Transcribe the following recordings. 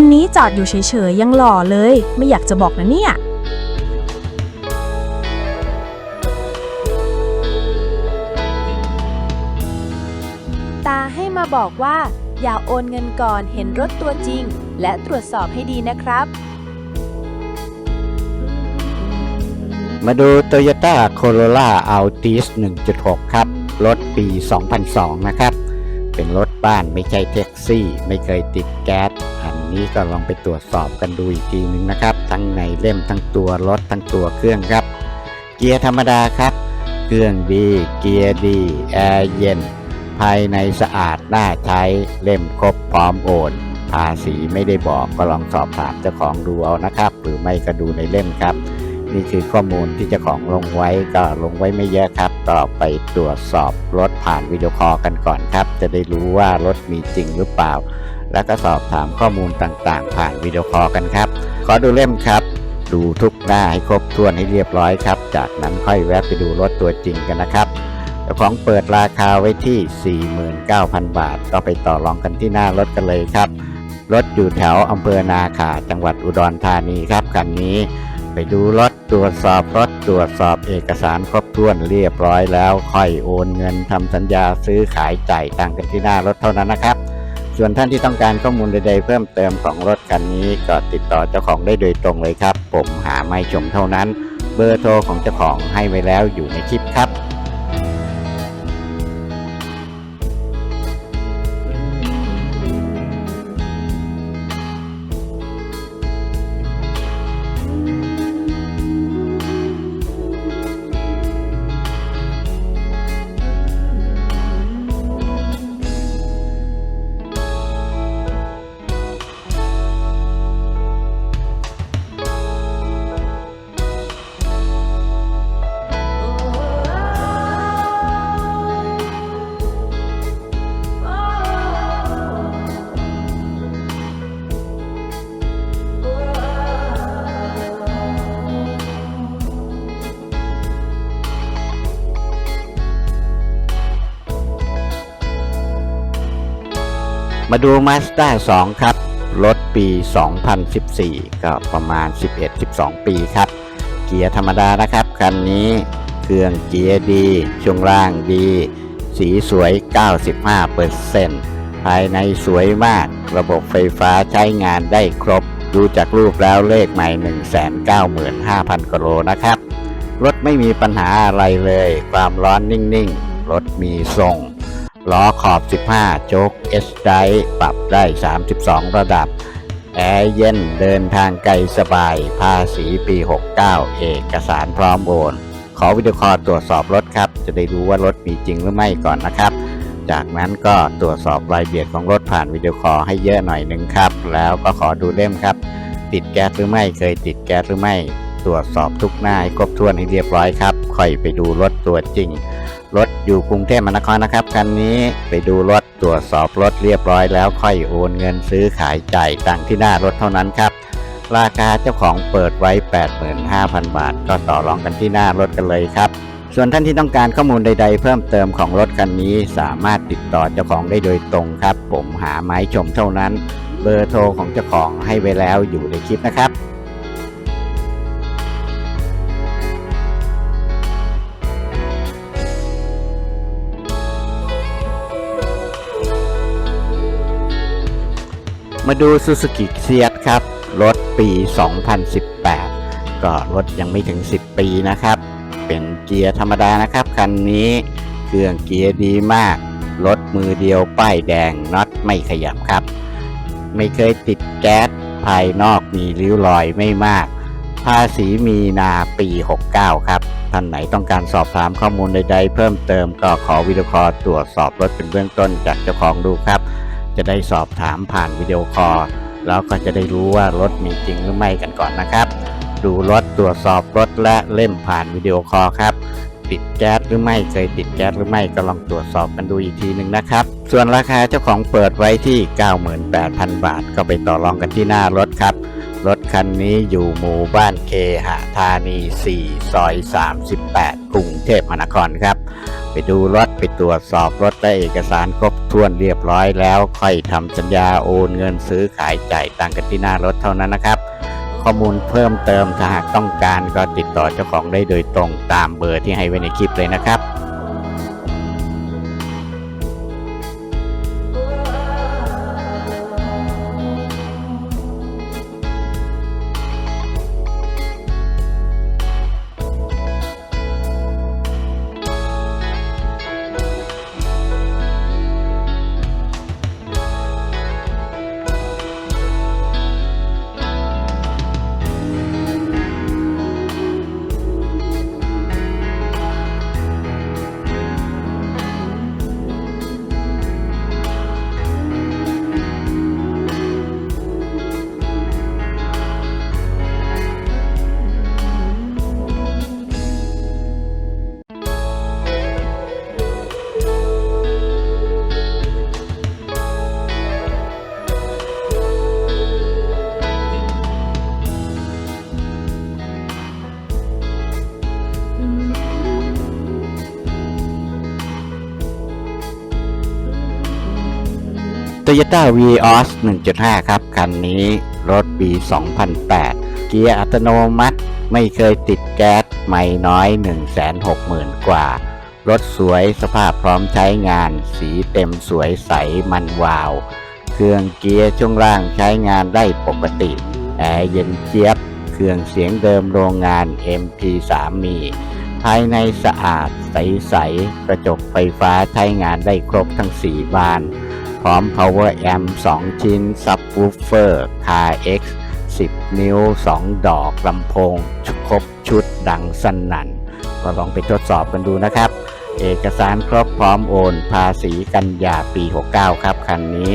คันนี้จอดอยู่เฉยๆ ยังหล่อเลย ไม่อยากจะบอกนะเนี่ย ตาให้มาบอกว่า อย่าโอนเงินก่อนเห็นรถตัวจริง และตรวจสอบให้ดีนะครับ มาดู Toyota Corolla Altis 1.6 ครับ รถปี 2002 นะครับ เป็นรถบ้านไม่ใช่แท็กซี่ ไม่เคยติดแก๊สอั นี้ก็ลองไปตรวจสอบกันดูอีกทีหนึงนะครับ ทั้งในเล่มทั้งตัวรถทั้งตัวเครื่องครับ เกียร์ธรรมดาครับ เครื่องดี เกียร์ดี แอร์เย็น ภายในสะอาดน่าใช้เล่มครบพร้อมโอนภาษีไม่ได้บอกก็ลองสอบถามเจ้าของดูเอานะครับ หรือไม่ก็ดูในเล่มครับ นี่คือข้อมูลที่เจ้าของลงไว้ก็ลงไว้ไม่เยอะครับก็ไปตรวจสอบรถผ่านวิดีโอคอลกันก่อนครับ จะได้รู้ว่ารถมีจริงหรือเปล่า แล้วก็สอบถามข้อมูลต่างๆ ผ่านวิดีโอคอลกันครับ ขอดูเล่มครับ ดูทุกหน้าให้ครบถ้วนให้เรียบร้อยครับ จากนั้นค่อยแวะไปดูรถตัวจริงกันนะครับเจ้าของเปิดราคาไว้ที่ 49,000 บาท ก็ไปต่อรองกันที่หน้ารถกันเลยครับรถอยู่แถวอำเภอนาขาจังหวัดอุดรธานีครับคันนี้ ไปดูรถตรวจสอบรถตรวจสอบเอกสารครบถ้วนเรียบร้อยแล้ว ค่อยโอนเงินทำสัญญาซื้อขายจ่ายตังค์กันที่หน้ารถเท่านั้นนะครับ ส่วนท่านที่ต้องการข้อมูลใดๆเพิ่มเติมของรถคันนี้ก็ติดต่อเจ้าของได้โดยตรงเลยครับ ผมหาไม่ชมเท่านั้น เบอร์โทรของเจ้าของให้ไว้แล้วอยู่ในคลิปครับ มาดู Mazda 2 ครับ รถปี 2014 ก็ประมาณ 11-12 ปีครับ เกียร์ธรรมดานะครับ คันนี้เครื่องเกียร์ดี ช่วงล่างดี สีสวย 95%ภายในสวยมาก ระบบไฟฟ้าใช้งานได้ครบ ดูจากรูปแล้วเลขใหม่ 195,000กโลนะครับ รถไม่มีปัญหาอะไรเลย ความร้อนนิ่งๆ รถมีทรง ล้อขอบ 15 โจ๊ก S ไดปรับได้ 32 ระดับ แอร์เย็นเดินทางไกลสบาย ภาษีปี 69 เอกสารพร้อมโอน ขอวิดีโอคอลตรวจสอบรถครับ จะได้รู้ว่ารถมีจริงหรือไม่ก่อนนะครับ จากนั้นก็ตรวจสอบรายละเอียดของรถผ่านวิดีโอคอลให้เยอะหน่อยหนึ่งครับ แล้วก็ขอดูเล่มครับ ติดแก๊สหรือไม่เคยติดแก๊สหรือไม่ ตรวจสอบทุกหน้าให้ครบถ้วนให้เรียบร้อยครับค่อยไปดูรถตัวจริง รถอยู่กรุงเทพมหานครนะครับคันนี้ไปดูรถตรวจสอบรถเรียบร้อยแล้วค่อยโอนเงินซื้อขายจ่ายตังที่หน้ารถเท่านั้นครับ ราคาเจ้าของเปิดไว้ 85,000 บาท ก็ต่อรองกันที่หน้ารถกันเลยครับ ส่วนท่านที่ต้องการข้อมูลใด ๆ เพิ่มเติมของรถคันนี้สามารถติดต่อเจ้าของได้โดยตรงครับ ผมหาไม้ชมเท่านั้น เบอร์โทรของเจ้าของให้ไว้แล้วอยู่ในคลิปนะครับ มาดู Suzuki s e a t ครับ รถปี 2018 ก็รถยังไม่ถึง 10 ปีนะครับ เป็นเกียร์ธรรมดานะครับ คันนี้เครื่องเกียร์ดีมาก รถมือเดียวป้ายแดงน็อตไม่ขยับครับ ไม่เคยติดแก๊สภายนอกมีริ้วรอยไม่มาก ภาษีมีนาปี 69 ครับ ท่านไหนต้องการสอบถามข้อมูลใดๆ เพิ่มเติมก็ขอวิดีโอคอลตรวจสอบรถเป็นเบื้องต้นจากเจ้าของดูครับ จะได้สอบถามผ่านวิดีโอคอลแล้วก็จะได้รู้ว่ารถมีจริงหรือไม่กันก่อนนะครับ ดูรถตรวจสอบรถและเล่มผ่านวิดีโอคอลครับติดแก๊สหรือไม่เคยติดแก๊สหรือไม่ก็ลองตรวจสอบกันดูอีกทีหนึ่งนะครับ ส่วนราคาเจ้าของเปิดไว้ที่ 98,000 บาท ก็ไปต่อรองกันที่หน้ารถครับ รถคันนี้อยู่หมู่บ้านเคหะธานี 4 ซอย 38 กรุงเทพมหานครครับ ไปดูรถไปตรวจสอบรถและเอกสารครบถ้วนเรียบร้อยแล้ว ค่อยทำสัญญาโอนเงินซื้อขายจ่ายตังกันที่หน้ารถเท่านั้นนะครับ ข้อมูลเพิ่มเติมถ้าหากต้องการก็ติดต่อเจ้าของได้โดยตรงตามเบอร์ที่ให้ไว้ในคลิปเลยนะครับ Toyota Vios 1.5 ครับ คันนี้รถปี 2008 เกียร์อัตโนมัติไม่เคยติดแก๊สไม่น้อย 160,000 กว่า รถสวยสภาพพร้อมใช้งาน สีเต็มสวยใสมันวาว เครื่องเกียร์ช่วงล่างใช้งานได้ปกติ แอร์เย็นเจี๊ยบ เครื่องเสียงเดิมโรงงาน MP3 มีภายในสะอาดใส ๆ กระจกไฟฟ้าใช้งานได้ครบทั้ง 4 บาน ร้อม power amp 2 ชิ้น subwoofer car x 10 นิ้ว 2 ดอกลำโพง ครบชุดดังสนั่น ก็ลองไปทดสอบกันดูนะครับ เอกสารครบพร้อมโอน ภาษีกันยาปี 69 ครับ คันนี้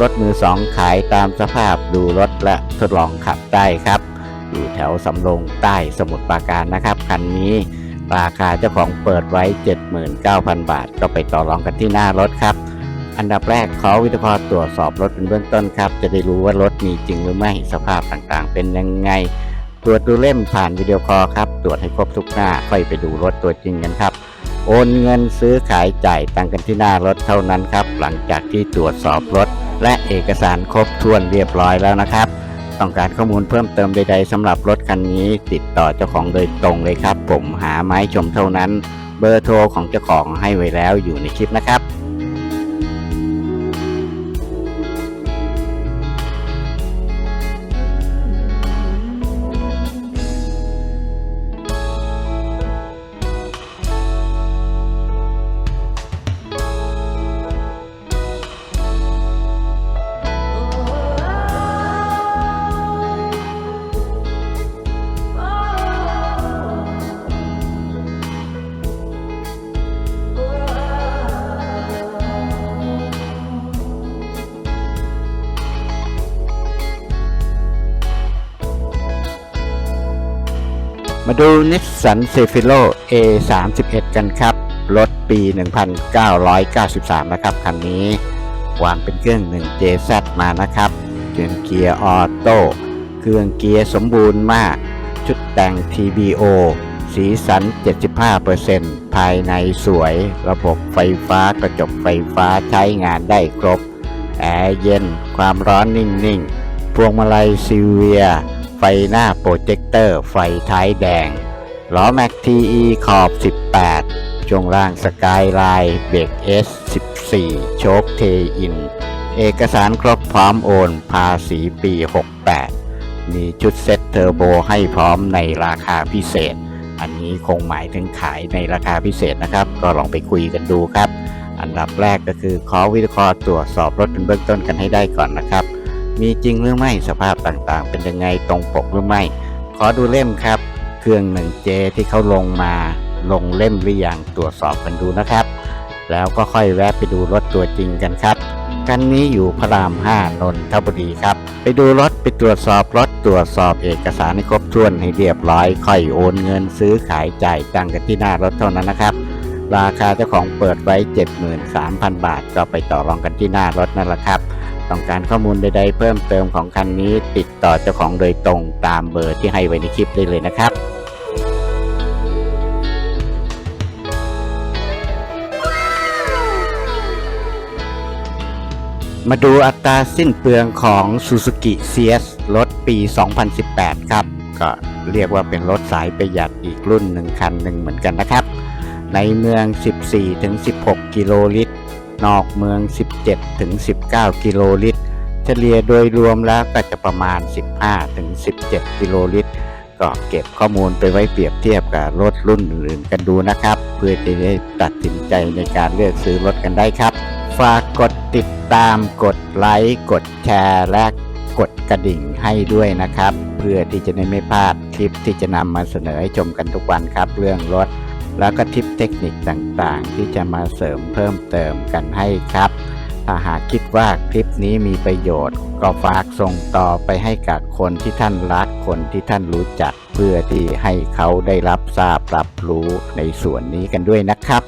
รถมือสองขายตามสภาพดูรถและทดลองขับได้ครับ อยู่แถวสำโรงใต้สมุทรปราการนะครับ คันนี้ราคาเจ้าของเปิดไว้ 79,000 บาท ก็ไปต่อรองกันที่หน้ารถครับ อันดับแรกขอวิทยากรตรวจสอบรถเป็นเบื้องต้นครับ จะได้รู้ว่ารถมีจริงหรือไม่สภาพต่างๆ เป็นยังไง ตรวจดูเล่มผ่านวิดีโอคอลครับ ตรวจให้ครบทุกหน้า ค่อยไปดูรถตัวจริงกันครับ โอนเงินซื้อขายจ่ายตังกันที่หน้ารถเท่านั้นครับ หลังจากที่ตรวจสอบรถ และเอกสารครบถ้วนเรียบร้อยแล้วนะครับ ต้องการข้อมูลเพิ่มเติมใด ๆสำหรับรถคันนี้ ติดต่อเจ้าของโดยตรงเลยครับ ผมหาไม้ชมเท่านั้น เบอร์โทรของเจ้าของให้ไว้แล้วอยู่ในคลิปนะครับ มาดู Nissan c e f i r o A31 กันครับ รถปี 1993 นะครับ คันนี้ วางเป็นเครื่อง 1JZ มานะครับ เครื่องเกียร์ออโต้ เครื่องเกียร์สมบูรณ์มาก ชุดแต่ง TBO สีสัน 75%ภายในสวย ระบบไฟฟ้ากระจกไฟฟ้าใช้งานได้ครบ แอร์เย็น ความร้อนนิ่ง ๆ พวงมาลัยซีเวีย ไฟหน้าโปรเจคเตอร์ไฟท้ายแดง ล้อแม็กทีอีขอบ 18 ช่วงล่างสกายไลน์เบรก S 14 โชคเทอิน เอกสารครบพร้อมโอน ภาษีปี 68 มีชุดเซ็ตเทอร์โบให้พร้อมในราคาพิเศษ อันนี้คงหมายถึงขายในราคาพิเศษนะครับ ก็ลองไปคุยกันดูครับ อันดับแรกก็คือขอวิเคราะห์ตรวจสอบรถเป็นเบื้องต้นกันให้ได้ก่อนนะครับ มีจริงหรือไม่สภาพต่างๆ เป็นยังไงตรงปกหรือไม่ ขอดูเล่มครับ เครื่อง 1J ที่เขาลงมาลงเล่มหรือยังตรวจสอบกันดูนะครับ แล้วก็ค่อยแวะไปดูรถตัวจริงกันครับคันนี้อยู่พระราม5นนทบุรีครับ ไปดูรถไปตรวจสอบรถตรวจสอบเอกสารให้ครบถ้วนให้เรียบร้อย ค่อยโอนเงินซื้อขายจ่ายตังกันที่หน้ารถเท่านั้นนะครับ ราคาเจ้าของเปิดไว้ 73,000 บาท ก็ไปต่อรองกันที่หน้ารถนั่นแหละครับ ต้องการข้อมูลใดๆเพิ่มเติมของคันนี้ ติดต่อเจ้าของโดยตรงตามเบอร์ที่ให้ไว้ในคลิปได้เลยนะครับมาดูอัตราสิ้นเปลืองของ Suzuki CS รถปี 2018 ครับ ก็เรียกว่าเป็นรถสายประหยัดอีกรุ่นหนึ่งคันหนึ่งเหมือนกันนะครับ ในเมือง 14-16 กิโลลิตร นอกเมือง 17-19 กิโลลิตร เฉลี่ยโดยรวมแล้วก็จะประมาณ 15-17 กิโลลิตร ก็เก็บข้อมูลไปไว้เปรียบเทียบกับรถรุ่นอื่นกันดูนะครับ เพื่อจะได้ตัดสินใจในการเลือกซื้อรถกันได้ครับ ฝากกดติดตามกดไลค์กดแชร์และกดกระดิ่งให้ด้วยนะครับ เพื่อที่จะได้ไม่พลาดคลิปที่จะนำมาเสนอให้ชมกันทุกวันครับ เรื่องรถ แล้วก็ทิปเทคนิคต่างๆ ที่จะมาเสริมเพิ่มเติมกันให้ครับ ถ้าหากคิดว่าคลิปนี้มีประโยชน์ ก็ฝากส่งต่อไปให้กับคนที่ท่านรักคนที่ท่านรู้จัก เพื่อที่ให้เขาได้รับทราบรับรู้ในส่วนนี้กันด้วยนะครับ